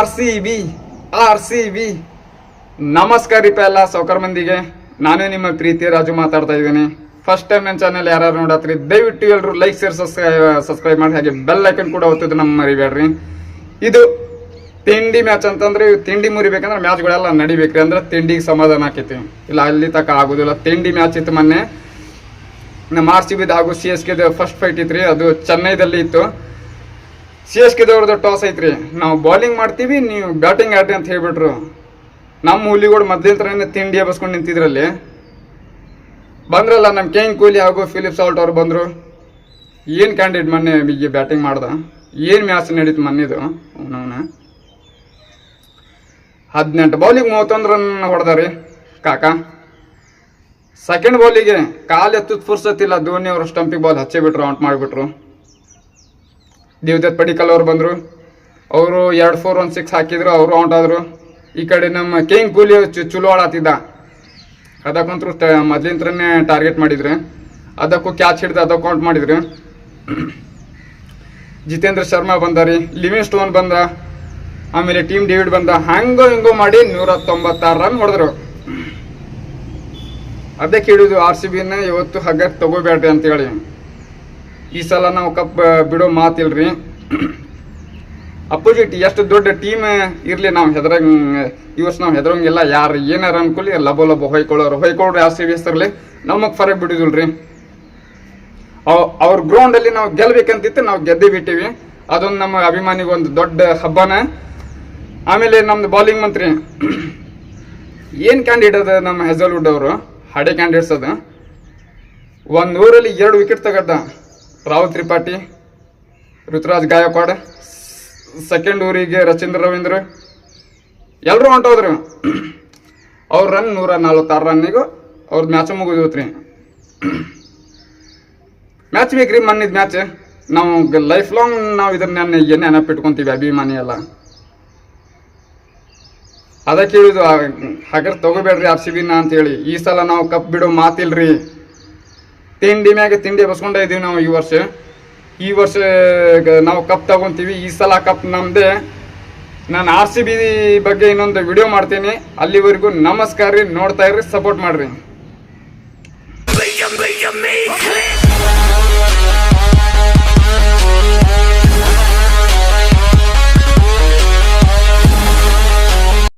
R C B ನಮಸ್ಕಾರ ರೀಪ ಎಲ್ಲ ಸೌಕರ್ ಮಂದಿಗೆ ನಾನು ನಿಮ್ಮ ಪ್ರೀತಿ ರಾಜು ಮಾತಾಡ್ತಾ ಇದ್ದೀನಿ. ಫಸ್ಟ್ ಟೈಮ್ ನನ್ನ ಚಾನಲ್ ಯಾರು ನೋಡತ್ರಿ, ದಯವಿಟ್ಟು ಎಲ್ಲರೂ ಲೈಕ್ ಶೇರ್ ಸಬ್ಸ್ಕ್ರೈಬ್ ಮಾಡಿ, ಹಾಗೆ ಬೆಲ್ ಐಕನ್ ಕೂಡ ಒತ್ತೋದು ನಮ್ಮ ಮರಿಬೇಡ್ರಿ ಇದು ತಿಂಡಿ ಮ್ಯಾಚ್ ಅಂತಂದ್ರೆ ತಿಂಡಿ ಮುರಿಬೇಕಂದ್ರೆ ಮ್ಯಾಚ್ಗಳೆಲ್ಲ ನಡಿಬೇಕ್ರಿ ಅಂದ್ರೆ ತಿಂಡಿಗೆ ಸಮಾಧಾನ ಆಕೈತಿ. ಇಲ್ಲ, ಅಲ್ಲಿ ತಕ ಆಗೋದಿಲ್ಲ. ತಿಂಡಿ ಮ್ಯಾಚ್ ಇತ್ತು ಮೊನ್ನೆ. ನಮ್ಮ ಆರ್ ಸಿ ಬಿದ ಹಾಗೂ ಸಿ ಎಸ್ ಫಸ್ಟ್ ಫೈಟ್ ಇತ್ತು ರೀ ಅದು ಚೆನ್ನೈದಲ್ಲಿ ಇತ್ತು. ಸಿ ಎಸ್ ಕೆದವ್ರದ್ದು ಟಾಸ್ ಐತ್ರಿ. ನಾವು ಬಾಲಿಂಗ್ ಮಾಡ್ತೀವಿ, ನೀವು ಬ್ಯಾಟಿಂಗ್ ಆಡ್ರಿ ಅಂತ ಹೇಳಿಬಿಟ್ರು. ನಮ್ಮ ಹುಲಿಗಳು ಥರನೇ ತಿಂಡಿ ಎಬ್ಸ್ಕೊಂಡು ನಿಂತಿದ್ರಲ್ಲಿ. ಬಂದ್ರಲ್ಲ ನಮ್ಮ ಕೆಂಗ್ ಕೊಹ್ಲಿ ಹಾಗೂ ಫಿಲಿಪ್ ಸಾಲ್ಟ್ ಅವ್ರು ಬಂದರು. ಏನು ಕ್ಯಾಂಡಿಡೇಟ್ ಮೊನ್ನೆ ಬಿಗಿ ಬ್ಯಾಟಿಂಗ್ ಮಾಡ್ದ? ಏನು ಮ್ಯಾಚ್ ನಡೀತು ಮೊನ್ನೆದು? ಅವನವನ ಹದಿನೆಂಟು ಬಾಲಿಗೆ ಮೂವತ್ತೊಂದು ರನ್ ಹೊಡೆದಾರಿ. ಕಾಕ. ಸೆಕೆಂಡ್ ಬಾಲಿಗೆ ಕಾಲು ಎತ್ತದ ಫುರ್ಸತ್ತಿಲ್ಲ ಧೋನಿ ಅವರು ಸ್ಟಂಪಿಗೆ ಬಾಲ್ ಹಚ್ಚಿಬಿಟ್ರು ಔಟ್ ಮಾಡಿಬಿಟ್ರು. ದೇವದತ್ ಪಡಿಕಲ್ ಅವ್ರು ಬಂದರು. ಅವರು ಎರಡು ಫೋರ್ ಒನ್ ಸಿಕ್ಸ್ ಹಾಕಿದ್ರು, ಅವರು ಔಟ್ ಆದರು. ಈ ಕಡೆ ನಮ್ಮ ಕಿಂಗ್ ಕೂಲಿ ಚುಲೋ ಆಡತ್ತಿದ್ದ ಅದಕ್ಕಂತೂ ಮೊದ್ಲಿಂತ್ರನೇ ಟಾರ್ಗೆಟ್ ಮಾಡಿದ್ರು. ಅದಕ್ಕೂ ಕ್ಯಾಚ್ ಹಿಡ್ದು ಅದಕ್ಕೂ ಔಟ್ ಮಾಡಿದ್ರು. ಜಿತೇಂದ್ರ ಶರ್ಮಾ ಬಂದ ರೀ ಲಿವಿಂಗ್ ಸ್ಟೋನ್ ಬಂದ. ಆಮೇಲೆ ಟೀಮ್ ಡೇವಿಡ್ ಬಂದ. ಹಂಗೋ ಹಿಂಗೋ ಮಾಡಿ ನೂರ ತೊಂಬತ್ತಾರು ರನ್ ಹೊಡೆದ್ರು ಅದಕ್ಕೆ ಹಿಡಿದು ಆರ್ ಸಿ ಬಿನ ಇವತ್ತು ಹಗ್ಗ ತಗೋಬೇಡ್ರಿ ಅಂತೇಳಿ. ಈ ಸಲ ನಾವು ಕಪ್ ಬಿಡೋ ಮಾತಿಲ್ರಿ. ಅಪೋಸಿಟ್ ಎಷ್ಟು ದೊಡ್ಡ ಟೀಮ್ ಇರಲಿ ನಾವು ಹೆದರಂಗ್, ಈ ವರ್ಷ ನಾವು ಹೆದರಂಗಿಲ್ಲ. ಯಾರು ಏನಾರ ಅನ್ಕೊಳ್ಳಿ, ಲಬೋ ಲಬೋ ಹೊಯ್ಕೊಳ್ಳೋರು. ಹೊಯ್ಕೊಳ್ಳೋರು ಯಾರು ಸಿ ಬಿ ಹೆಸರಲ್ಲಿ ನಮಗೆ ಫರಕ್ ಬಿಡುದಿಲ್ರಿ. ಅವ್- ಅವ್ರ ಗ್ರೌಂಡಲ್ಲಿ ನಾವು ಗೆಲ್ಬೇಕಂತಿತ್ತು, ನಾವು ಗೆದ್ದೇ ಬಿಟ್ಟಿವಿ. ಅದೊಂದು ನಮ್ಮ ಅಭಿಮಾನಿಗೆ ಒಂದು ದೊಡ್ಡ ಹಬ್ಬನ. ಆಮೇಲೆ ನಮ್ದು ಬೌಲಿಂಗ್ ಮಂತ್ರಿ. ಏನು ಕ್ಯಾಂಡಿಡೇಟ್ ಅದ ನಮ್ಮ ಹೆಜಲ್ವುಡ್ ಅವರು? ಹಡೆ ಕ್ಯಾಂಡಿಡೇಟ್ಸ್ ಅದ. ಒಂದು ಊರಲ್ಲಿ ಎರಡು ವಿಕೆಟ್ ತಗದ್ದ. ರಾಹುಲ್ ತ್ರಿಪಾಠಿ, ಋತುರಾಜ್ ಗಾಯಕ್ವಾಡ್, ಸೆಕೆಂಡ್ ಊರಿಗೆ ರಚೇಂದ್ರ ರವೀಂದ್ರ ಎಲ್ಲರೂ ಹೊಂಟೋದ್ರಿ. ಅವ್ರ ರನ್ ನೂರ ನಲ್ವತ್ತಾರು ರನ್ನಿಗೂ ಅವ್ರದ್ದು ಮ್ಯಾಚು ಮುಗಿದೋತ್ರಿ ಮ್ಯಾಚ್ ಬೇಕ್ರಿ ಮಣ್ಣಿದ ಮ್ಯಾಚ್ ನಾವು ಲೈಫ್ ಲಾಂಗ್ ನಾವು ಇದನ್ನ ಏನೇ ನೆನಪಿಟ್ಕೊಂತೀವಿ ಅಭಿಮಾನಿ ಎಲ್ಲ. ಅದಕ್ಕೆ ಹೇಳಿದು ಹಾಗಾದ್ರೆ ತಗೋಬೇಡ್ರಿ ಆರ್ ಸಿ ಬಿನ ಅಂತೇಳಿ. ಈ ಸಲ ನಾವು ಕಪ್ ಬಿಡೋ ಮಾತಿಲ್ರಿ. ತಿಂಡಿ ಮ್ಯಾಗೆ ತಿಂಡಿ ಬಸ್ಕೊಂಡೇ ಇದೀವಿ ನಾವು ಈ ವರ್ಷ. ಈ ವರ್ಷ ನಾವು ಕಪ್ ತಗೊಂತೀವಿ. ಈ ಸಲ ಕಪ್ ನಮ್ದೇ. ನಾನು ಆರ್ ಸಿ ಬಿ ಬಗ್ಗೆ ಇನ್ನೊಂದು ವಿಡಿಯೋ ಮಾಡ್ತೀನಿ. ಅಲ್ಲಿವರೆಗೂ ನಮಸ್ಕಾರ ರೀ. ನೋಡ್ತಾ ಇರ್ರಿ ಸಪೋರ್ಟ್ ಮಾಡ್ರಿ.